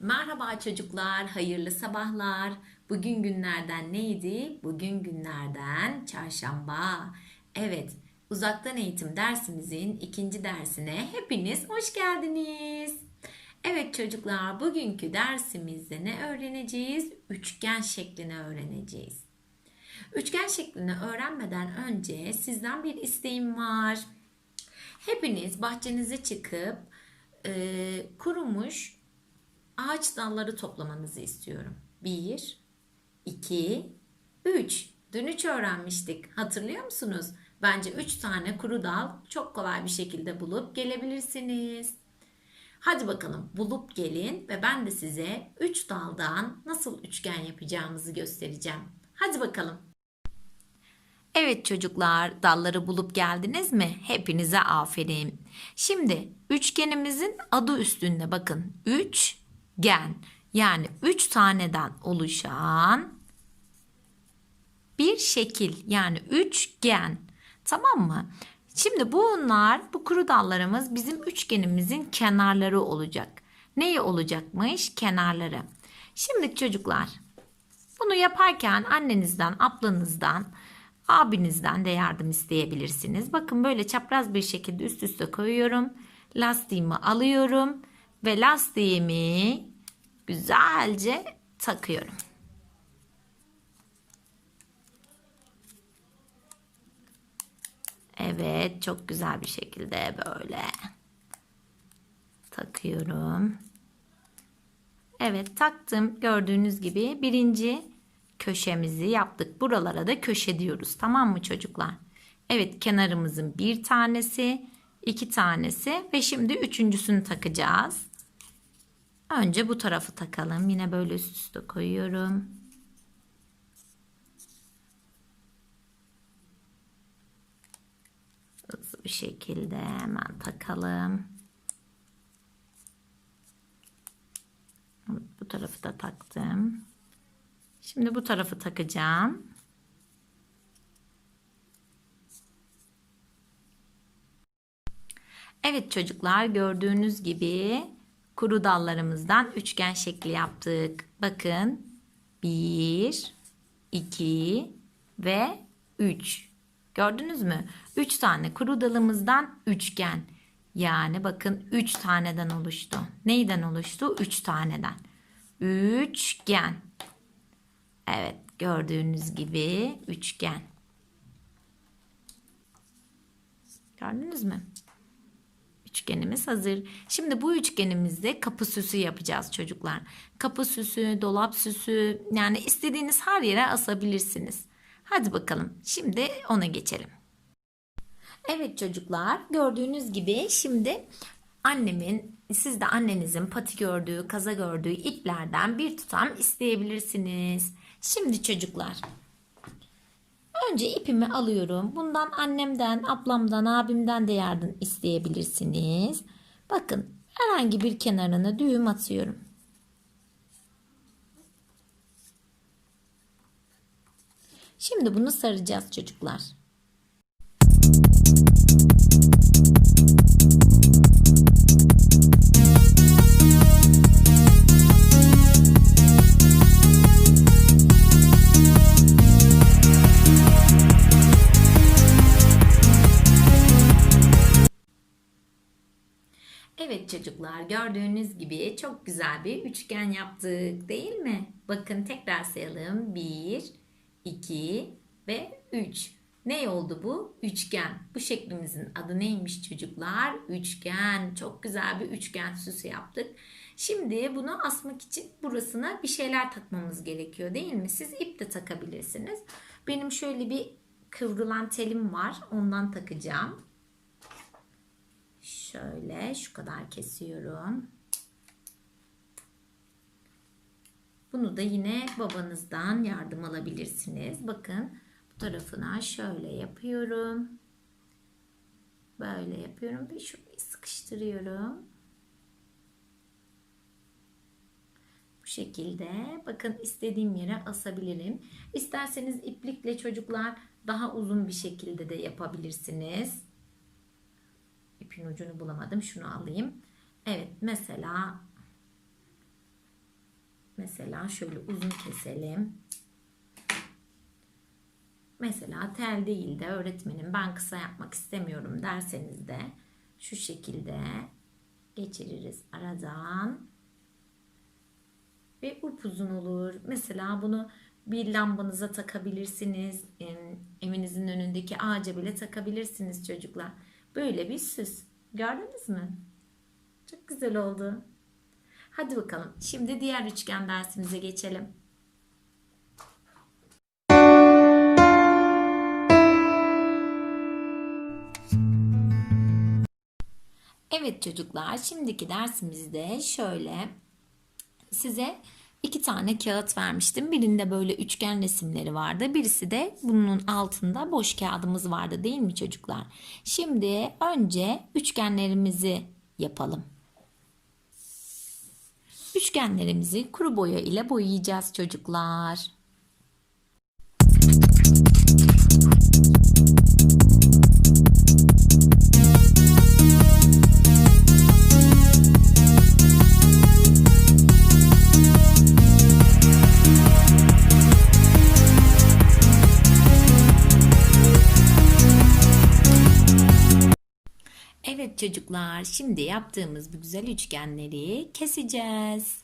Merhaba çocuklar, hayırlı sabahlar. Bugün günlerden neydi? Bugün günlerden çarşamba. Evet, uzaktan eğitim dersimizin ikinci dersine hepiniz hoş geldiniz. Evet çocuklar, bugünkü dersimizde ne öğreneceğiz? Üçgen şeklini öğreneceğiz. Üçgen şeklini öğrenmeden önce sizden bir isteğim var. Hepiniz bahçenize çıkıp e, kurumuş ağaç dalları toplamanızı istiyorum. 1, 2, 3. Dün 3 öğrenmiştik. Hatırlıyor musunuz? Bence 3 tane kuru dal çok kolay bir şekilde bulup gelebilirsiniz. Hadi bakalım bulup gelin ve ben de size 3 daldan nasıl üçgen yapacağımızı göstereceğim. Hadi bakalım. Evet çocuklar, dalları bulup geldiniz mi? Hepinize aferin. Şimdi üçgenimizin adı üstünde bakın. Üçgen. Yani üç taneden oluşan bir şekil. Yani üçgen. Tamam mı? Şimdi bunlar, bu kuru dallarımız bizim üçgenimizin kenarları olacak. Neyi olacakmış? Kenarları. Şimdi çocuklar, bunu yaparken annenizden, ablanızdan, abinizden de yardım isteyebilirsiniz. Bakın böyle çapraz bir şekilde üst üste koyuyorum. Lastiğimi alıyorum ve lastiğimi güzelce takıyorum. Evet, çok güzel bir şekilde böyle takıyorum. Evet, taktım. Gördüğünüz gibi birinci köşemizi yaptık. Buralara da köşe diyoruz. Tamam mı çocuklar? Evet kenarımızın bir tanesi, iki tanesi ve şimdi üçüncüsünü takacağız. Önce bu tarafı takalım. Yine böyle üst üste koyuyorum. Hızlı bir şekilde hemen takalım. Bu tarafı da taktım. Şimdi bu tarafı takacağım. Evet çocuklar gördüğünüz gibi kuru dallarımızdan üçgen şekli yaptık. Bakın 1, 2 ve 3. Gördünüz mü? 3 tane kuru dalımızdan üçgen. Yani bakın 3 taneden oluştu. Neyden oluştu? 3 taneden. Üçgen. Evet gördüğünüz gibi üçgen. Gördünüz mü? Üçgenimiz hazır. Şimdi bu üçgenimizde kapı süsü yapacağız çocuklar. Kapı süsü, dolap süsü yani istediğiniz her yere asabilirsiniz. Hadi bakalım şimdi ona geçelim. Evet çocuklar gördüğünüz gibi şimdi annemin siz de annenizin pati gördüğü, kaza gördüğü iplerden bir tutam isteyebilirsiniz. Şimdi çocuklar önce ipimi alıyorum. Bundan annemden, ablamdan, abimden de yardım isteyebilirsiniz. Bakın herhangi bir kenarına düğüm atıyorum. Şimdi bunu saracağız çocuklar. Çocuklar gördüğünüz gibi çok güzel bir üçgen yaptık değil mi? Bakın tekrar sayalım. 1, 2 ve 3. Ne oldu bu? Üçgen. Bu şeklimizin adı neymiş çocuklar? Üçgen. Çok güzel bir üçgen süsü yaptık. Şimdi bunu asmak için burasına bir şeyler takmamız gerekiyor değil mi? Siz ip de takabilirsiniz. Benim şöyle bir kıvrılan telim var. Ondan takacağım. Şöyle şu kadar kesiyorum. Bunu da yine babanızdan yardım alabilirsiniz. Bakın bu tarafına şöyle yapıyorum. Böyle yapıyorum ve şurayı sıkıştırıyorum. Bu şekilde bakın istediğim yere asabilirim. İsterseniz iplikle çocuklar daha uzun bir şekilde de yapabilirsiniz. İpin ucunu bulamadım. Şunu alayım. Evet mesela Mesela şöyle uzun keselim. Mesela tel değil de öğretmenim ben kısa yapmak istemiyorum derseniz de şu şekilde geçiririz aradan. Ve upuzun olur. Mesela bunu bir lambanıza takabilirsiniz. Evinizin önündeki ağaca bile takabilirsiniz çocuklar. Böyle bir süs. Gördünüz mü? Çok güzel oldu. Hadi bakalım. Şimdi diğer üçgen dersimize geçelim. Evet çocuklar, şimdiki dersimizde şöyle size iki tane kağıt vermiştim. Birinde böyle üçgen resimleri vardı. Birisi de bunun altında boş kağıdımız vardı değil mi çocuklar? Şimdi önce üçgenlerimizi yapalım. Üçgenlerimizi kuru boya ile boyayacağız çocuklar. Çocuklar, şimdi yaptığımız bu güzel üçgenleri keseceğiz.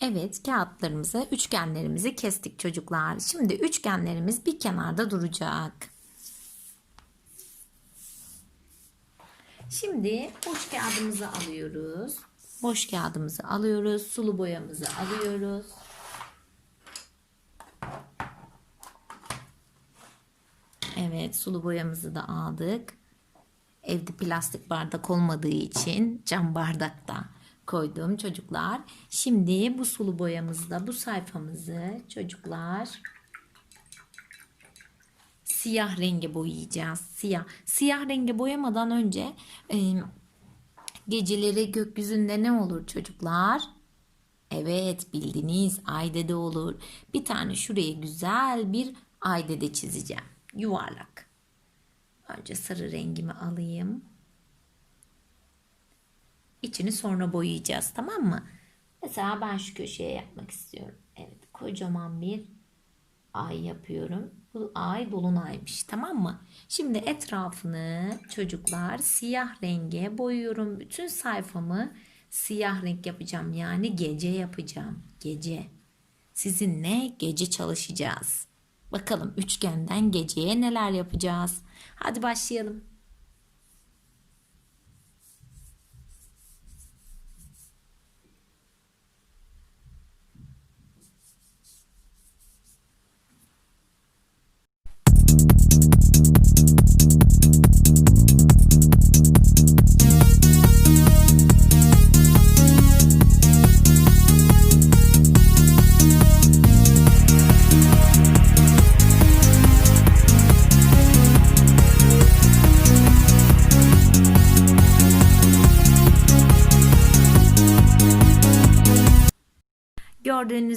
Evet, kağıtlarımızı, üçgenlerimizi kestik çocuklar. Şimdi üçgenlerimiz bir kenarda duracak. Şimdi boş kağıdımızı alıyoruz. Boş kağıdımızı alıyoruz. Sulu boyamızı alıyoruz. Evet, sulu boyamızı da aldık. Evde plastik bardak olmadığı için cam bardakta koydum çocuklar. Şimdi bu sulu boyamızda bu sayfamızı çocuklar siyah renge boyayacağız. Siyah. Siyah renge boyamadan önce e, geceleri gökyüzünde ne olur çocuklar? Evet bildiniz ay dede olur. Bir tane şuraya güzel bir ay dede çizeceğim. Yuvarlak. Önce sarı rengimi alayım. İçini sonra boyayacağız tamam mı? Mesela ben şu köşeye yapmak istiyorum. Evet kocaman bir ay yapıyorum. Bu ay dolunaymış tamam mı? Şimdi etrafını çocuklar siyah renge boyuyorum. Bütün sayfamı siyah renk yapacağım. Yani gece yapacağım. Gece. Sizinle gece çalışacağız. Bakalım üçgenden geceye neler yapacağız. Hadi başlayalım.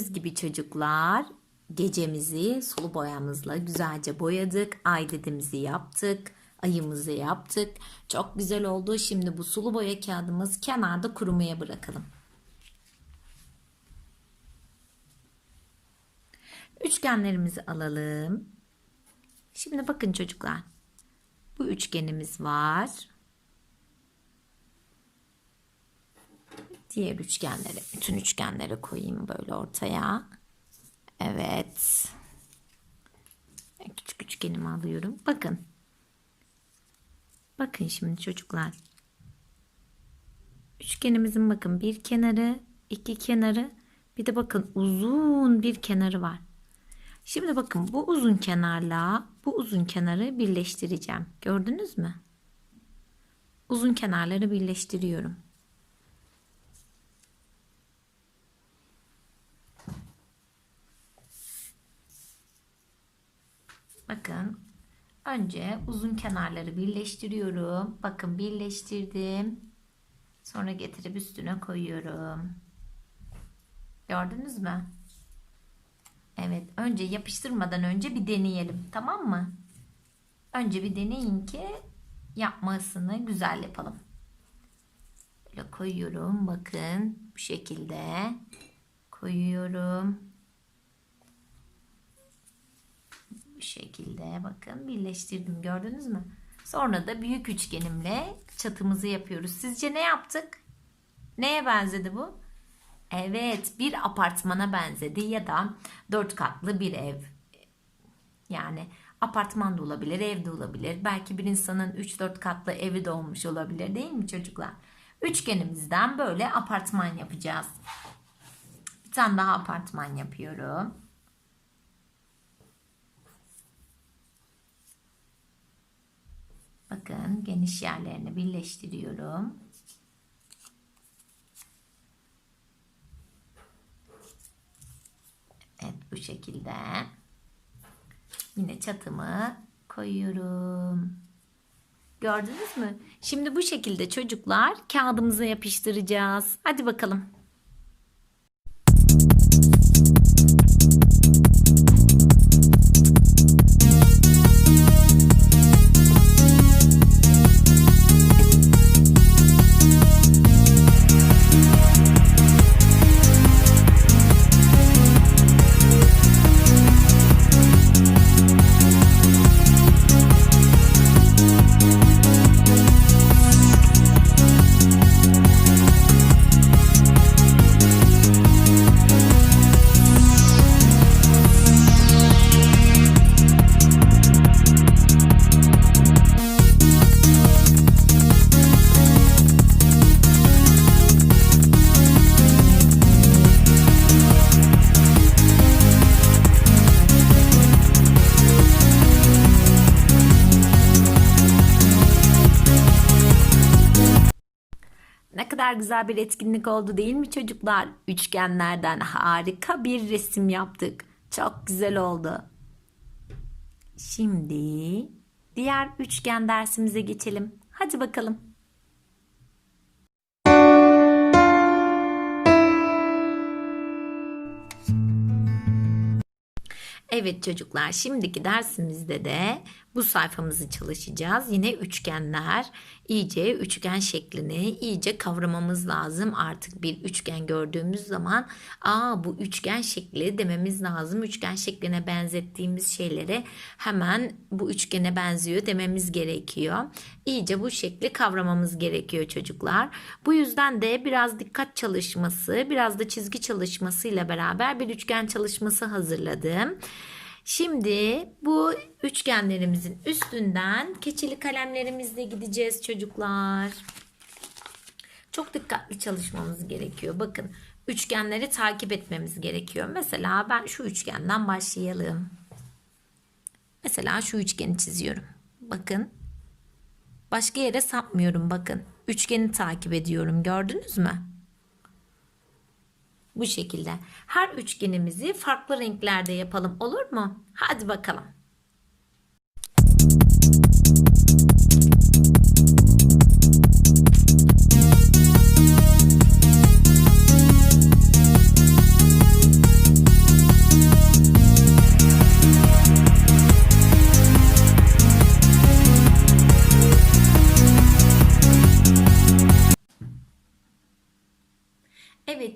Gördüğünüz gibi çocuklar gecemizi sulu boyamızla güzelce boyadık. Ay dedemizi yaptık. Ayımızı yaptık. Çok güzel oldu. Şimdi bu sulu boya kağıdımız kenarda kurumaya bırakalım. Üçgenlerimizi alalım. Şimdi bakın çocuklar. Bu üçgenimiz var. Diğer üçgenleri, bütün üçgenleri koyayım böyle ortaya. Evet. Küçük üçgenimi alıyorum. Bakın. Bakın şimdi çocuklar. Üçgenimizin bakın bir kenarı, iki kenarı, bir de bakın uzun bir kenarı var. Şimdi bakın bu uzun kenarla bu uzun kenarı birleştireceğim. Gördünüz mü? Uzun kenarları birleştiriyorum. Bakın önce uzun kenarları birleştiriyorum. Bakın birleştirdim. Sonra getirip üstüne koyuyorum. Gördünüz mü? Evet önce yapıştırmadan önce bir deneyelim tamam mı? Önce bir deneyin ki yapmasını güzel yapalım. Böyle koyuyorum bakın bu şekilde. koyuyorum. Bu şekilde bakın birleştirdim gördünüz mü? Sonra da büyük üçgenimle çatımızı yapıyoruz. Sizce ne yaptık? Neye benzedi bu? Evet bir apartmana benzedi ya da dört katlı bir ev. Yani apartman da olabilir, ev de olabilir. Belki bir insanın 3-4 katlı evi de olmuş olabilir değil mi çocuklar? Üçgenimizden böyle apartman yapacağız. Bir tane daha apartman yapıyorum. Bakın geniş yerlerini birleştiriyorum. Evet bu şekilde. Yine çatımı koyuyorum. Gördünüz mü? Şimdi bu şekilde çocuklar kağıdımıza yapıştıracağız. Hadi bakalım. Kadar güzel bir etkinlik oldu değil mi çocuklar? Üçgenlerden harika bir resim yaptık. Çok güzel oldu. Şimdi diğer üçgen dersimize geçelim. Hadi bakalım. Evet çocuklar şimdiki dersimizde de bu sayfamızı çalışacağız. Yine üçgenler iyice üçgen şeklini iyice kavramamız lazım. Artık bir üçgen gördüğümüz zaman aa bu üçgen şekli dememiz lazım. Üçgen şekline benzettiğimiz şeylere hemen bu üçgene benziyor dememiz gerekiyor. İyice bu şekli kavramamız gerekiyor çocuklar. Bu yüzden de biraz dikkat çalışması, biraz da çizgi çalışmasıyla beraber bir üçgen çalışması hazırladım. Şimdi bu üçgenlerimizin üstünden keçeli kalemlerimizle gideceğiz çocuklar. Çok dikkatli çalışmamız gerekiyor. Bakın üçgenleri takip etmemiz gerekiyor. Mesela ben şu üçgenden başlayalım. Mesela şu üçgeni çiziyorum. Bakın. Başka yere sapmıyorum bakın. Üçgeni takip ediyorum. Gördünüz mü? Bu şekilde. Her üçgenimizi farklı renklerde yapalım olur mu? Hadi bakalım.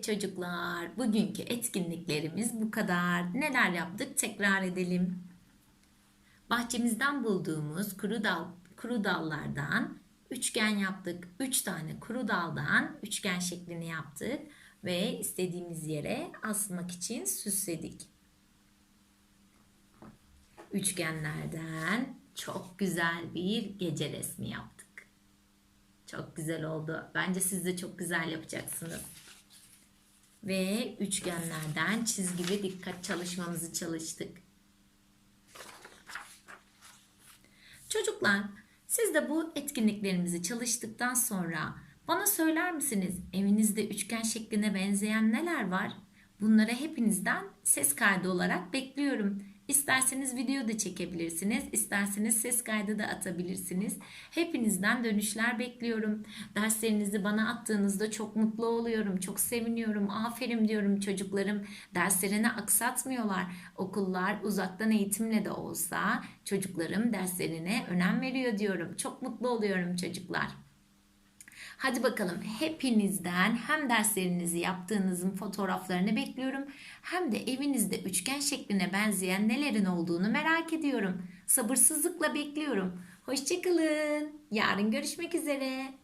Çocuklar, bugünkü etkinliklerimiz bu kadar. Neler yaptık tekrar edelim. Bahçemizden bulduğumuz kuru dal kuru dallardan üçgen yaptık. Üç tane kuru daldan üçgen şeklini yaptık ve istediğimiz yere asmak için süsledik. Üçgenlerden çok güzel bir gece resmi yaptık. Çok güzel oldu. Bence siz de çok güzel yapacaksınız ve üçgenlerden çizgi ve dikkat çalışmamızı çalıştık. Çocuklar, siz de bu etkinliklerimizi çalıştıktan sonra bana söyler misiniz evinizde üçgen şekline benzeyen neler var? Bunları hepinizden ses kaydı olarak bekliyorum. İsterseniz video da çekebilirsiniz, isterseniz ses kaydı da atabilirsiniz. Hepinizden dönüşler bekliyorum. Derslerinizi bana attığınızda çok mutlu oluyorum, çok seviniyorum. Aferin diyorum çocuklarım. Derslerini aksatmıyorlar. Okullar uzaktan eğitimle de olsa çocuklarım derslerine önem veriyor diyorum. Çok mutlu oluyorum çocuklar. Hadi bakalım hepinizden hem derslerinizi yaptığınızın fotoğraflarını bekliyorum hem de evinizde üçgen şekline benzeyen nelerin olduğunu merak ediyorum. Sabırsızlıkla bekliyorum. Hoşçakalın. Yarın görüşmek üzere.